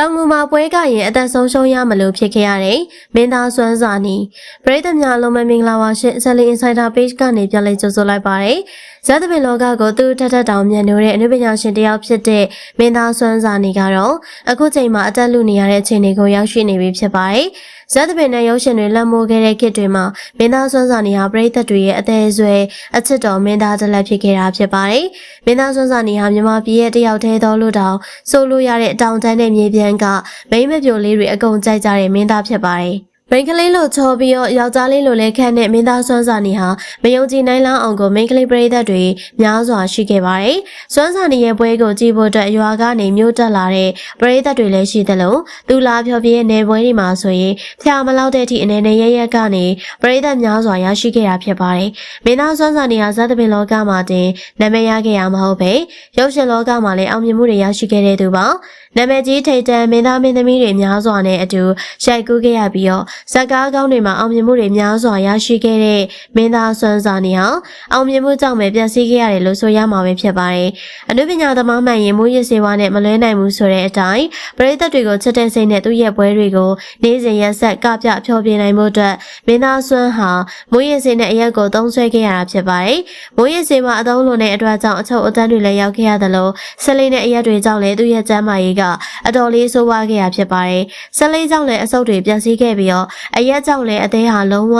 တောင်ငူမှာပွဲကရင်အသက်ဆုံးရှုံးရမလို့ဖြစ်ခဲ့ရတဲ့မင်းသားစွမ်းစာနီပရိသတ်များလုံးမမင်္ဂလာပါရှင်ဆက်လီ Insider Page ကနေပြန်လည်ကြိုဆိုလိုက်ပါတယ်ဇာတ်သပင်လောကကိုသူထက်ထက်တောင်မြတ်နိုးတဲ့အနုပညာရှင်တစ်ယောက်ဖြစ်တဲ့မင်းသားစွမ်းစာနီကတော့အခုချိန်မှာအသက်လူနေရတဲ့အခြေအနေကိုရောက်ရှိနေပြီဖြစ်ပါတယ် ဇာတ်သပင်နဲ့ရုပ်ရှင်တွေလက်မိုးခဲ့တဲ့ခေတ်တွေမှာမင်းသားစွမ်းစာနီဟာပရိသတ်တွေရဲ့အသေးအဆွဲအချစ်တော်မင်းသားတစ်လက်ဖြစ်ခဲ့တာဖြစ်ပါတယ်မင်းသားစွမ်းစာနီဟာမြန်မာပြည်ရဲ့တယောက်တည်းသောလူတောင်ဆိုလိုရတဲ့တောင်တန်းနဲ့မြေပြန်ကမိမ့်မပြိုလေးတွေအကုန်ကြိုက်ကြတဲ့မင်းသားဖြစ်ပါတယ် မိန်းကလေးလိုချောပြီးတော့ယောက်ျားလေးလိုလဲခန့်တဲ့မင်းသားစွမ်းစာနေဟာမယုံကြည်နိုင်လောက်အောင်ကိုမိန်းကလေးပရိသတ်တွေများစွာရှိခဲ့ပါတယ်။စွမ်းစာနေရဲ့ပွဲကိုကြည့်ဖို့အတွက်ရွာကနေမြို့တက်လာတဲ့ပရိသတ်တွေလည်းရှိသလိုသူလာဖြော်ပြရဲ့နေပွဲတွေမှာဆိုရင်ဖျာမလောက်တဲ့အထိအနေနဲ့ရရက်ကနေပရိသတ်များစွာရရှိခဲ့တာဖြစ်ပါတယ်။မင်းသားစွမ်းစာနေဟာဇာတ်သပင်လောကမှာတင်နာမည်ရခဲ့ရမှာဟုတ်ပဲ။ရုပ်ရှင်လောကမှာလည်းအောင်မြင်မှုတွေရရှိခဲ့တဲ့သူပါ။နာမည်ကြီးထိတ်တန်မင်းသားမင်းသမီးတွေများစွာနဲ့အတူရိုက်ကူးခဲ့ရပြီးတော့ဇက်ကားကောင်းတွေမှာအောင်မြင်မှုတွေများစွာရရှိခဲ့တဲ့မင်းသားစွမ်းစာနေဟာအောင်မြင်မှုကြောင့်ပဲပျက်စီးခဲ့ရတယ်လို့ဆိုရမှာပဲဖြစ်ပါတယ်။အနုပညာသမားမှန်ရင်မူရစ်စေဝါနဲ့မလွဲနိုင်ဘူးဆိုတဲ့အတိုင်းပရိသတ်တွေကိုချစ်တဲ့စိတ်နဲ့သူ့ရဲ့ပွဲတွေကိုနေ့စဉ်ရက်ဆက်ကပြဖျော်ပြနိုင်မှုအတွက်မင်းသားစွမ်းဟာမူရစ်စေနဲ့အရက်ကိုသုံးဆွဲခဲ့ရတာဖြစ်ပါတယ်။မူရစ်စေမှာအသုံးလုံးတဲ့အတွက်ကြောင့်အချုပ်အတန်းတွေလည်းရောက်ခဲ့ရတယ်လို့ဆက်လေးနဲ့အရက်တွေကြောင့်လည်းသူ့ရဲ့ကျမ်းမာရေးကအတော်လေးဆိုးဝါးခဲ့ရဖြစ်ပါတယ်။ဆက်လေးကြောင့်လည်းအဆုတ်တွေပျက်စီးခဲ့ပြီးတော့အရက်ကြောင့်လည်းအသေးဟာလုံးဝ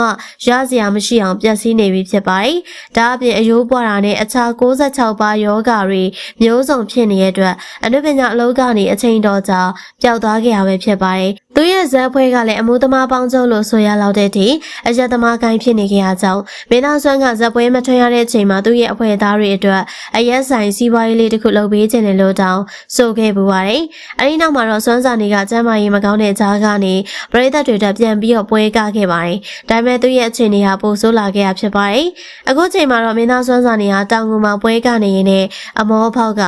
ရစရာမရှိအောင်ပျက်စီးနေပြီဖြစ်ပါတယ်။ဒါအပြင်အယိုးပွားတာနဲ့အခြား66ပါးယောဂါတွေမျိုးစုံဖြစ်နေတဲ့အတွက်အနုပညာအလုပ်ကနေအချိန်တော်ကြာပျောက်သွားခဲ့ရပဲဖြစ်ပါတယ်။သူရဲ့ဇက်ဖွဲကလည်းအမှုသမားပေါင်းချုပ်လို့ဆိုရလောက်တဲ့အထိအရက်သမားကိုင်းဖြစ်နေခဲ့ရကြောင်းမင်းသားဆွမ်းကဇက်ပွဲမထွင်ရတဲ့အချိန်မှာသူ့ရဲ့အဖွဲသားတွေအတွက်အရက်ဆိုင်စီးပွားရေးလေးတစ်ခုလုပ်ပေးခြင်းလည်းလို့တောင်းဆိုခဲ့ပူပါတယ်။အဲဒီနောက်မှာတော့ဆွမ်းစာနေကကျမ်းမာရေးမကောင်းတဲ့ကြားကနေပရိသတ်တွေတက်ပြန်ပြီးတော့ပွဲကခဲ့ပါတယ်။ဒါပေမဲ့သူ့ရဲ့အခြေအနေဟာပိုဆိုးလာခဲ့ရဖြစ်ပါတယ်။အခုချိန်မှာတော့မင်းသားဆွမ်းစာနေဟာတောင်ငူမှာပွဲကနေရင်နဲ့အမောဖောက်က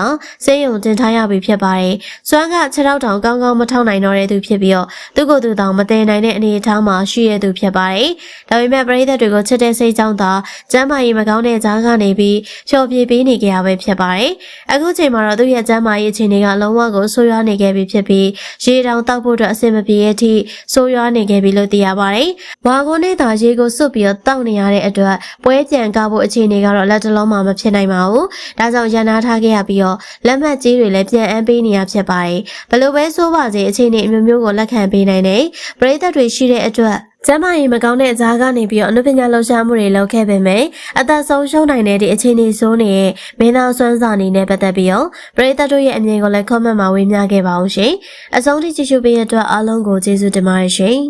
စေယုံတင်ထားရပြီဖြစ်ပါတယ်။ဆွမ်းကခြေထောက်တောင်ကောင်းကောင်းမထောက်နိုင်တော့တဲ့သူဖြစ်ပြီးတော့သူ့ကိုယ်သူတောင်မတည်နိုင်တဲ့အနေအထားမှာရှိရသူဖြစ်ပါတယ်။ဒါပေမဲ့ပရိသတ်တွေကိုချစ်တဲ့စိတ်ကြောင့်သာကျမ်းမာရေးမကောင်းတဲ့ကြားကနေပြီးလျှော်ပြေးပေးနေကြရပဲဖြစ်ပါတယ်။အခုချိန်မှာတော့သူ့ရဲ့ကျမ်းမာရေးအခြေအနေကလုံးဝကိုဆိုးရွားနေခဲ့ပြီဖြစ်ပြီးရေတောင်တောက်ဖို့အတွက်အဆင်မပြေတဲ့အထိဆိုးရွားနေခဲ့ပြီလို့သိရပါတယ်။ဝါကုန်းနဲ့သာရေကိုစွတ်ပြီးတော့တောက်နေရတဲ့အတွက်ပွဲပြန်ကားဖို့အခြေအနေကတော့လက်တလုံးမှမဖြစ်နိုင်ပါဘူး။ဒါကြောင့်ရန်နာထားခဲ့ရပြီးတော့လက်မှတ်ကြီးတွေလည်းပြန်အမ်းပေးနေရဖြစ်ပါတယ်။ဘလို့ပဲဆိုးပါစေအခြေအနေအမျိုးမျိုးကိုလက်ခံပေးနိုင်တဲ့ပရိသတ်တွေရှိတဲ့အတွက်ကျမ်းမာရေးမကောင်းတဲ့အကြားကနေပြီးတော့အနုပညာလှူရှားမှုတွေလုပ်ခဲ့ပေမဲ့အသက်ဆုံးရှုံးနိုင်တဲ့ဒီအခြေအနေဆိုးနေတဲ့မင်းသားစွမ်းစာအနေနဲ့ပတ်သက်ပြီးတော့ပရိသတ်တို့ရဲ့အမြင်ကိုလည်း comment မှာဝေမျှခဲ့ပါအောင်ရှင်။အဆုံးထိကြည့်ရှုပေးတဲ့အတွက်အားလုံးကိုကျေးဇူးတင်ပါတယ်ရှင်။